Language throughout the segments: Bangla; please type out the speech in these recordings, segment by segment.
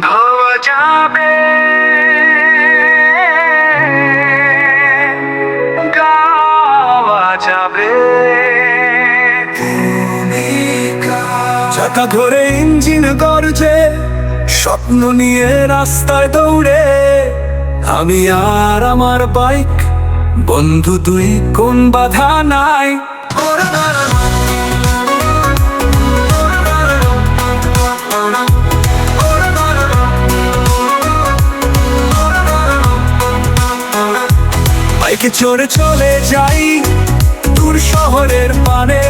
ধোয়া যাবে। গাওয়া যাবে। চাকা ধরে ইঞ্জিন গর্জে স্বপ্ন নিয়ে রাস্তায় দৌড়ে। আমি আর আমার বাইক বন্ধু তুই কোন বাধা নাই? বাইকে চড়ে চলে যাই দূর শহরের পানে।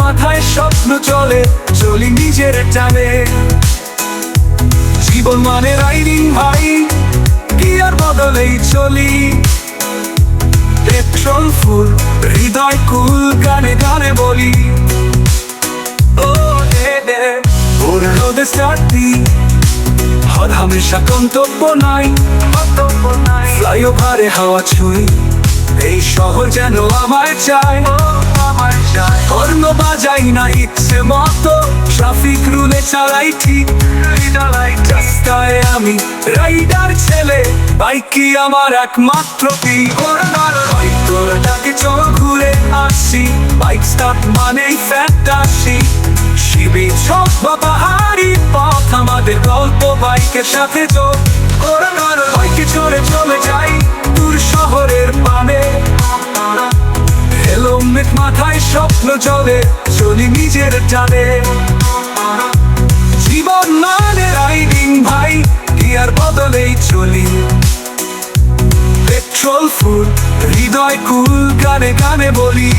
মাথায় স্বপ্ন চলে, চলি নিজের টানে। জীবন মানে রাইডিং ভাই, গিয়ার বদলেই চলি। পেট্রোল ফুল, হৃদয় কুল, গানে গানে বলি। ও হে ওরে রোদে স্টার্ট হর হামেশা গন্তব্য নাই। ফ্লাইওভারে হাওয়া ছুঁই। এই শহর যেন আমায় চায়। বাজাই না ইচ্ছে মতো। ট্রাফিক রুলে চালাই ঠিক। রাস্তায় আমি রাইডার ছেলে। আমার একমাত্র তোরটাকে চল ঘুরে আসি। বাইক স্টার্ট মানেই ফ্যান্টাসি শিবির সব বা পাহাড়ি পথ আমাদের বাইকের সাথে যোগ চড়ে, চলে যাই দূর শহরের পানে। মাথায় স্বপ্ন চলে চলি নিজের টানে। জীবন মানে রাইডিং ভাই, গিয়ার বদলেই চলি। পেট্রোল ফুল হৃদয় কুল, গানে গানে বলি।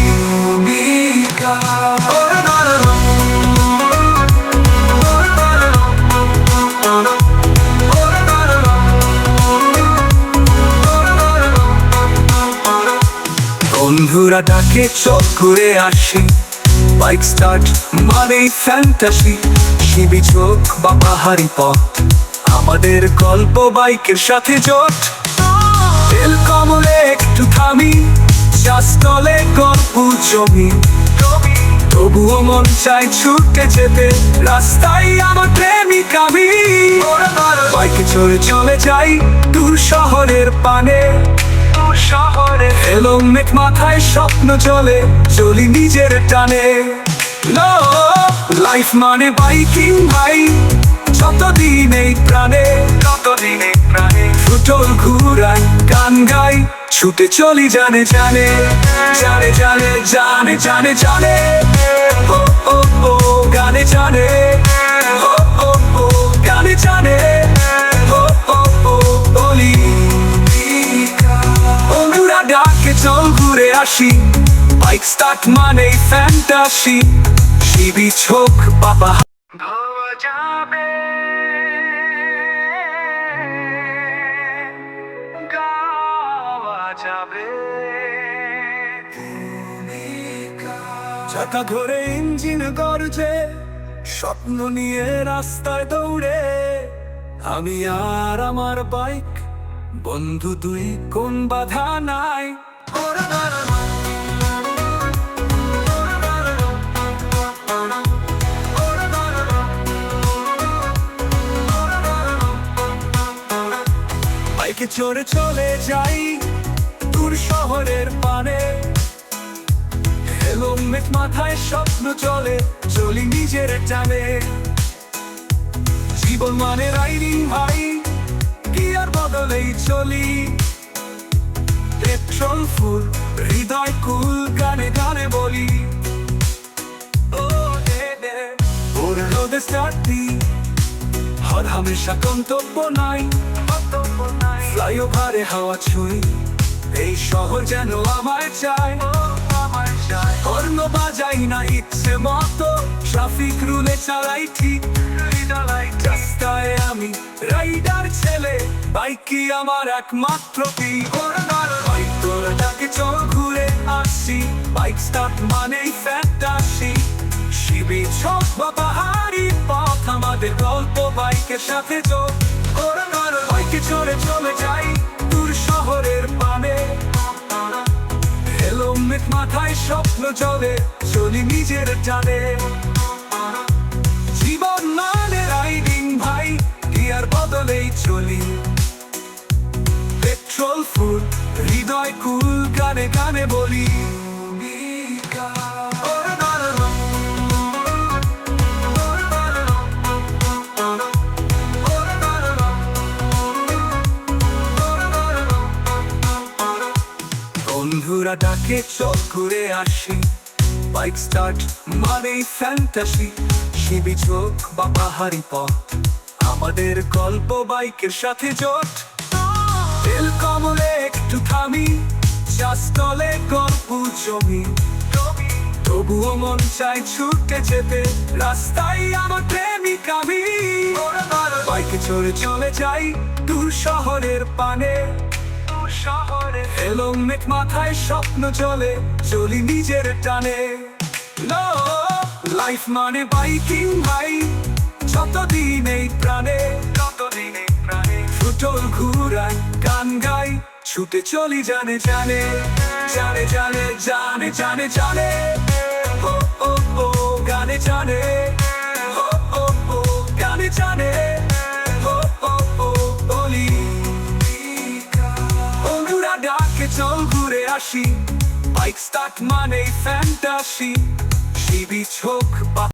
বন্ধুরা ডাকে চোখ ঘুরে আসি। বাইক স্টার্ট মানেই ফ্যান্টাসি শিবি চোখ বা পাহাড়ি পথ। আমাদের গল্প বাইকের সাথে জোট। তেল কমলে একটু থামি চাষতলে গল্প জমি। তবুও মন চাই ছুটে যেতে, রাস্তায় আমার প্রেমিক আমি বাইকে চড়ে চলে যাই দূর শহরের পানে। শহরে মাথায় স্বপ্ন চলে, চলি নিজের টানে। লাইফ মানে বাইকিং ভাই যতদিন এই প্রাণে কতদিনে প্রাণে। ফুটল ঘুরাই গান গাই ছুটে চলি জানে জানে জানে জানে জানে জানে জানে। ও ও ও গানে জানে ও ও ও গানে জানে। আসি বাইক স্টার্ট মানে ফ্যান্টাসি শিবি চোখ বাবা ধোয়া যাবে গাওয়া যাবে চাকা ধরে ইঞ্জিন গর্জে স্বপ্ন নিয়ে রাস্তায় দৌড়ে আমি আর আমার বাইক বন্ধু তুই কোন বাধা নাই চড়ে চলে যাই, দূর শহরের পানে। হেলমেট মাথায় স্বপ্ন চলে, চলি নিজের টানে। জীবন মানে রাইডিং ভাই গিয়ার বদলেই চলি। পেট্রোল ফুল হৃদয় কুল গানে গানে বলি। ওরে রোদে স্টার্ট হর হামেশা গন্তব্য নাই গন্তব্য নাই। ফ্লাইওভারে হাওয়া ছুঁই। এই শহর যেন আমায় চায়। হর্ন বাজাই না ইচ্ছে মতো। ট্রাফিক রুলে চালাই ঠিক। রাস্তায় আমি রাইডার ছেলে। বাইকই আমার একমাত্র বাইক তোরটাকে চল ঘুরে আসি। বাইক স্টার্ট মানেই ফ্যান্টাসি শিবির সব বা পাহাড়ি পথ আমাদের গল্প বাইকের সাথে যোগ। ঘোরানোর চলে যাই দূর শহরের পানে। হেলোমেট মাথায় স্বপ্ন চলে চলি নিজের চালে জীবন মানে রাইডিং ভাই, গিয়ার বদলেই চলি। পেট্রোল ফুল, হৃদয় কুল, গানে গানে বলি। ডাকে চল ঘুরে আসি। বাইক স্টার্ট মানেই ফ্যান্টাসি শিবি চোখ বা পাহাড়ি পথ। আমাদের গল্প বাইকের সাথে জোট। তেল কমলে একটু থামি চাষতলে গল্প জমি। তবুও মন চাই ছুটে যেতে, রাস্তায় আমার প্রেমিক আমি বাইকে চড়ে চলে যাই দূর শহরের পানে। শহরে হেলমেট মাথায় স্বপ্ন চলে, চলি নিজের টানে। লাইফ মানে বাইকিং ভাই, যতদিন এই প্রাণে, ততদিন এই প্রাণে। ফুটল ঘুরাই গান গাই ছুটে চলি জানে জানে জানে জানে জানে জানে জানে। ও ও ও গানে জানে ও ও ও গানে জানে। ঘুরে আসি বাইক স্টার্ট মানে ফ্যান্টাসি শিবি চোখ বা